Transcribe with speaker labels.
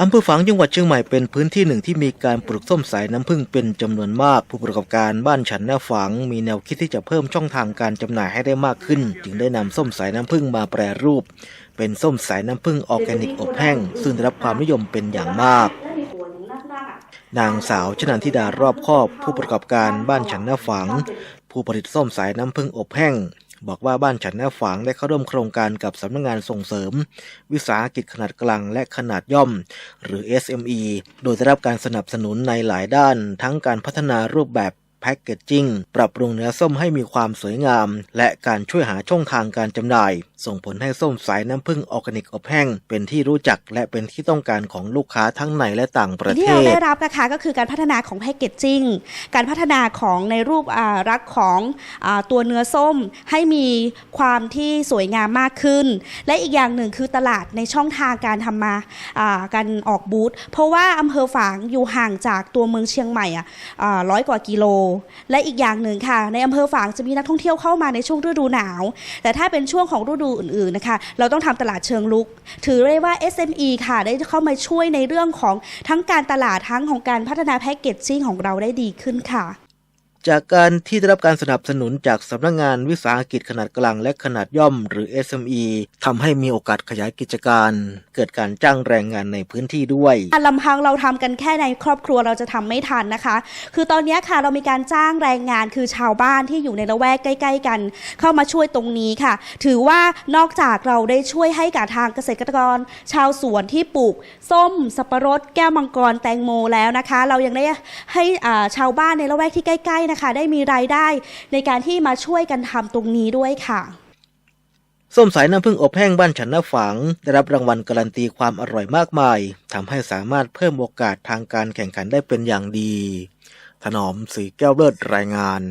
Speaker 1: อำเภอฝางจังหวัดเชียงใหม่เป็นพื้นที่หนึ่งที่มีการปลูกส้มสายน้ำผึ้งเป็นจำนวนมาก ผู้ประกอบการบ้านฉันหน้าฝางมีแนวคิดที่จะเพิ่มช่องทางการจำหน่ายให้ได้มากขึ้น จึงได้นำส้มสายน้ำผึ้งมาแปรรูป เป็นส้มสายน้ำผึ้งออร์แกนิกอบแห้ง ซึ่งได้รับความนิยมเป็นอย่างมาก นางสาวชนันทิดารอบคอบ ผู้ประกอบการบ้านฉันหน้าฝางผู้ผลิตส้มสายน้ำผึ้งอบแห้ง บอกว่าบ้านฉันหน้าฝางได้เข้าร่วมโครงการกับสำนักงานส่งเสริม วิสาหกิจขนาดกลางและขนาดย่อม หรือ SME โดยได้รับการสนับสนุนในหลายด้าน ทั้งการพัฒนารูปแบบ พ็กเกจจิ้งปรับปรุงเนื้อส้มให้มีความสวยงาม และการช่วยหาช่องทางการจำหน่าย ส่งผลให้ส้มสายน้ำผึ้งออร์แกนิกอบแห้ง เป็นที่รู้จักและเป็นที่ต้องการของลูกค้าทั้งในและต่างประเทศ
Speaker 2: ที่เราได้รับนะคะก็คือการพัฒนาของแพคเกจจิ้งการพัฒนาของในรูปรักของอตัวเนื้อส้มให้มีความที่สวยงามมากขึ้น และอีกอย่างหนึ่งคือตลาดในช่องทางการทำมาาการออกบูธเพราะว่าอำเภอฝางอยู่ห่างจากตัวเมืองเชียงใหม่อะร้อยกว่ากิโลและอีกอย่างหนึ่งค่ะ ในอำเภอฝางจะมีนักท่องเที่ยวเข้ามาในช่วงฤดูหนาว แต่ถ้าเป็นช่วงของฤดูอื่นๆนะคะเราต้องทำตลาดเชิงลุก ถือได้ว่า SME ค่ะ ได้เข้ามาช่วยในเรื่องของทั้งการตลาดทั้งของการพัฒนาแพ็กเกจจิ้งของเราได้ดีขึ้นค่ะ
Speaker 1: จากการที่ได้รับการสนับสนุนจากสำนักงานวิสาหกิจขนาดกลางและขนาดย่อม หรือ SME ทำให้มีโอกาสขยายกิจการ เกิดการจ้างแรงงานในพื้นที่ด้วย
Speaker 2: ลำพังเราทำกันแค่ในครอบครัวเราจะทำไม่ทันนะคะ คือตอนนี้ค่ะเรามีการจ้างแรงงานคือชาวบ้านที่อยู่ในละแวกใกล้ ๆ กัน เข้ามาช่วยตรงนี้ค่ะ ถือว่านอกจากเราได้ช่วยให้กับทางเกษตรกร ชาวสวนที่ปลูก ส้ม สับปะรด แก้วมังกรแตงโมแล้วนะคะ เรายังได้ให้ชาวบ้านในละแวกที่ใกล้ๆนะคะได้มีรายได้ในการที่มาช่วยกันทำตรงนี้ด้วยค่ะ
Speaker 1: ส้มสายน้ำผึ้งอบแห้งบ้านฉันน้าฝัง ได้รับรางวัลการันตีความอร่อยมากมายทำให้สามารถเพิ่มโอกาสทางการแข่งขันได้เป็นอย่างดี ถนอมสีแก้วเลิศรายงาน